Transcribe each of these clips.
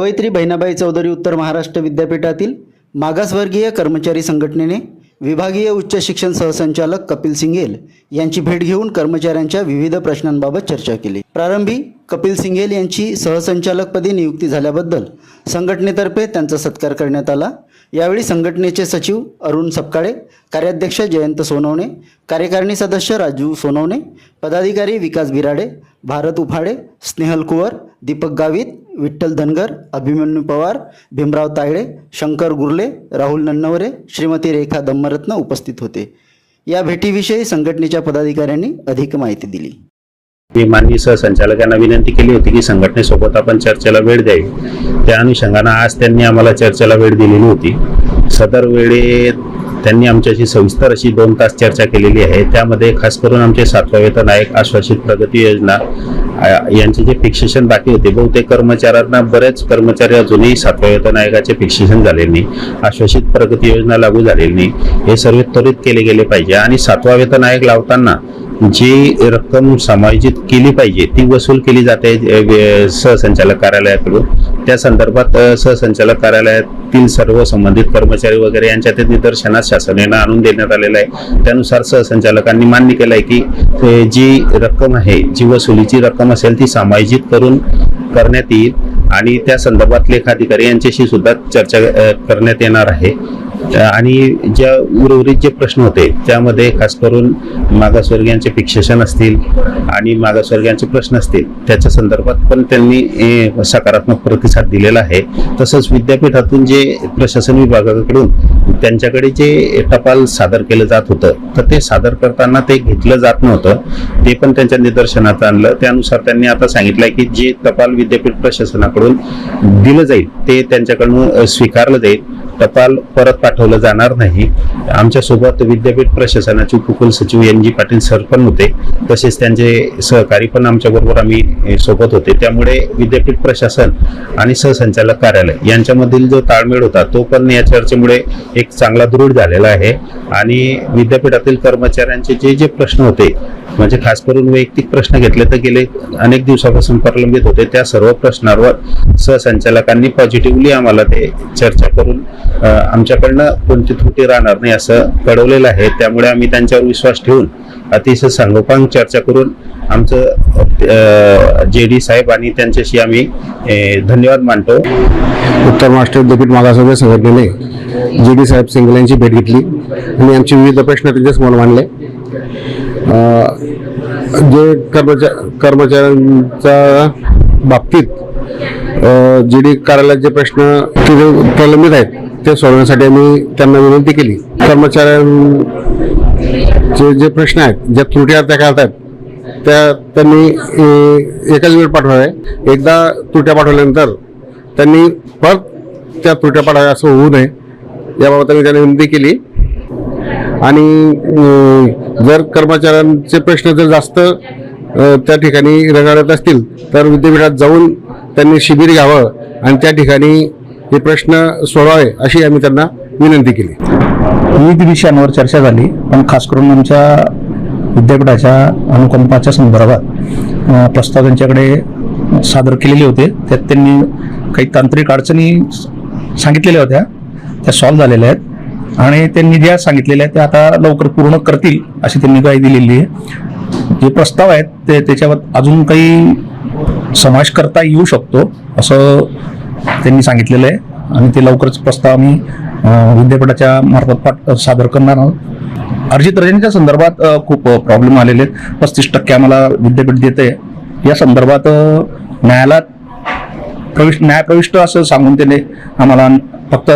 सावित्री बहिणाबाई चौधरी उत्तर महाराष्ट्र विद्यापीठातील मागासवर्गीय कर्मचारी संघटनेने विभागीय उच्च शिक्षण सहसंचालक कपिल सिंगेल यांची भेट घेऊन कर्मचाऱ्यांच्या विविध प्रश्नांबाबत चर्चा केली. प्रारंभी कपिल सिंगेल यांची सहसंचालकपदी नियुक्ती झाल्याबद्दल संघटनेतर्फे त्यांचा सत्कार करण्यात आला. यावेळी संघटनेचे सचिव अरुण सपकाळे कार्याध्यक्ष जयंत सोनवणे कार्यकारिणी सदस्य राजू सोनवणे पदाधिकारी विकास बिराडे भारत उफाडे स्नेहल कुवर दीपक गावित विठ्ठल धनगर अभिमन्यू पवार भीमराव तायडे शंकर गुर्ले राहुल नन्नवरे श्रीमती रेखा दम्मरत्न उपस्थित होते. या भेटीविषयी संघटनेच्या पदाधिकाऱ्यांनी अधिक माहिती दिली. मी माननीय सहसंचालकांना विनंती केली होती की संघटनेसोबत आपण चर्चेला वेळ द्यावी. त्या अनुषंगानं आज त्यांनी आम्हाला चर्चेला वेळ दिलेली होती. सदर वेळेत त्यांनी आमच्याशी सविस्तर अशी दोन तास चर्चा केलेली आहे. त्यामध्ये खास करून आमचे सातवा वेतन आयोग आश्वासित प्रगती योजना यांचे जे फिक्सेशन बाकी होते बहुतेक कर्मचाऱ्यांना बरेच कर्मचारी अजूनही सातव्या वेतन आयोगाचे फिक्सेशन झालेले नाही. आश्वासित प्रगती योजना लागू झालेली नाही. हे सर्व त्वरित केले गेले पाहिजे. आणि सातवा वेतन आयोग लावताना जी रक्कम समायोजित केली पाहिजे ती वसूल केली जाते सहसंचालक कार्यालयाकडून. त्या संदर्भात सहसंचालक कार्यालयातील सर्व संबंधित कर्मचारी वगैरे यांच्या ते निदर्शनास शासनानं आणून देण्यात आलेलं आहे. त्यानुसार सहसंचालकांनी मान्य केलं आहे की जी रक्कम आहे जी वसुलीची रक्कम असेल ती समायोजित करून करण्यात येईल. आणि त्या संदर्भात लेखाधिकारी यांच्याशी सुद्धा चर्चा करण्यात येणार आहे. आणि ज्या उर्वरित जे प्रश्न होते त्यामध्ये खास करून मागासवर्गीयांचे फिक्सेशन असतील आणि मागासवर्गीयांचे प्रश्न असतील त्याच्या संदर्भात पण त्यांनी सकारात्मक प्रतिसाद दिलेला आहे. तसंच विद्यापीठातून जे प्रशासन विभागाकडून त्यांच्याकडे जे टपाल सादर केलं जात होतं तर ते सादर करताना ते घेतलं जात नव्हतं. ते पण त्यांच्या निदर्शनात आणलं. त्यानुसार त्यांनी आता सांगितलंय की जे टपाल विद्यापीठ प्रशासनाकडून दिलं जाईल ते त्यांच्याकडून स्वीकारलं जाईल. टपाल परत पाठवलं जाणार नाही. आमच्यासोबत विद्यापीठ प्रशासनाचे उपकुल सचिव एन जी पाटील सर पण होते. तसेच त्यांचे सहकारी पण आमच्याबरोबर आम्ही सोबत होते. त्यामुळे विद्यापीठ प्रशासन आणि सहसंचालक कार्यालय यांच्यामधील जो ताळमेळ होता तो पण या चर्चेमुळे एक चांगला दृढ झालेला आहे. आणि विद्यापीठातील कर्मचाऱ्यांचे जे जे प्रश्न होते म्हणजे खास करून वैयक्तिक प्रश्न घेतले तर गेले अनेक दिवसापासून प्रलंबित होते. त्या सर्व प्रश्नांवर सहसंचालकांनी पॉझिटिव्हली आम्हाला ते चर्चा करून आमच्याकडनं कोणती त्रुटी राहणार नाही असं कळवलेलं आहे. त्यामुळे आम्ही त्यांच्यावर विश्वास ठेवून अतिशय सांगोपांग चर्चा करून आमचं जे डी साहेब आणि त्यांच्याशी आम्ही धन्यवाद मानतो. उत्तर महाराष्ट्र विद्यापीठ मागासवर्ग संघटनेने जे डी साहेब सिंगल यांची भेट घेतली आणि आमचे विविध प्रश्न त्यांच्यासमोर मांडले. जे कर्मचा कर्मचाऱ्यांच्या बाबतीत जी डी कार्यालयात जे प्रश्न ते प्रलंबित आहेत ते सोडवण्यासाठी आम्ही त्यांना विनंती केली. कर्मचाऱ्यांचे जे प्रश्न आहेत ज्या त्रुटी त्या काढत आहेत त्या त्यांनी एकाच वेळ आहे एकदा त्रुट्या पाठवल्यानंतर त्यांनी परत त्या त्रुट्या पाठवाव्या असं होऊ नये याबाबत आम्ही त्यांनी विनंती केली. आणि जर कर्मचाऱ्यांचे प्रश्न जर जास्त त्या ठिकाणी रगाडत असतील तर विद्यापीठात जाऊन त्यांनी शिबिर घ्यावं आणि त्या ठिकाणी हे प्रश्न सोडवावे अशी आम्ही त्यांना विनंती केली. विविध विषयांवर चर्चा झाली पण खास करून आमच्या विद्यापीठाच्या अनुकंपाच्या संदर्भात प्रस्ताव त्यांच्याकडे सादर केलेले होते. त्यात त्यांनी काही तांत्रिक अडचणी सांगितलेल्या होत्या त्या सॉल्व्ह झालेल्या आहेत. आणि त्यांनी ज्या सांगितलेल्या आहेत त्या आता लवकर पूर्ण करतील अशी त्यांनी काही दिलेली आहे. जे प्रस्ताव आहेत ते त्याच्यावर अजून काही समावेश करता येऊ शकतो असं त्यांनी सांगितलेलं आहे. आणि ते लवकरच प्रस्ताव आम्ही विद्यापीठाच्या मार्फत पाठ सादर करणार आहोत. अर्जित रजनीच्या संदर्भात खूप प्रॉब्लेम आलेले आहेत. पस्तीस टक्के आम्हाला विद्यापीठ देते या संदर्भात न्यायालयात प्रविष्ट न्यायप्रविष्ट असं सांगून त्याने आम्हाला फक्त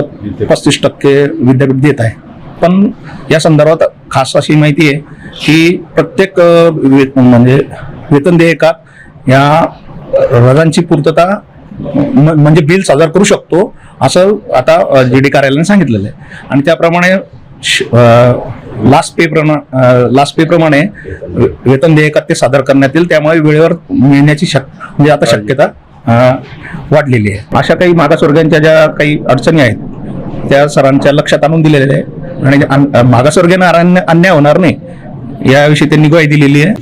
पस्तीस टक्के विद्यापीठ देत आहे. पण या संदर्भात खास अशी माहिती आहे की प्रत्येक म्हणजे वेतन देयकात या रजांची पूर्तता म्हणजे बिल सादर करू शकतो असं आता जी डी कार्यालयाने सांगितलेलं आहे. आणि त्याप्रमाणे लास्ट पे लास्ट पे प्रमाणे वेतन देयकात ते सादर करण्यात येईल. त्यामुळे वेळेवर मिळण्याची शक म्हणजे आता शक्यता वाढलेली आहे. अशा काही मागासवर्गीयांच्या ज्या काही अडचणी आहेत त्या सरांच्या लक्षात आणून दिलेल्या आहे आणि मागासवर्गीयांना अन्याय अन्याय होणार नाही याविषयी त्यांनी ग्वाही दिलेली आहे.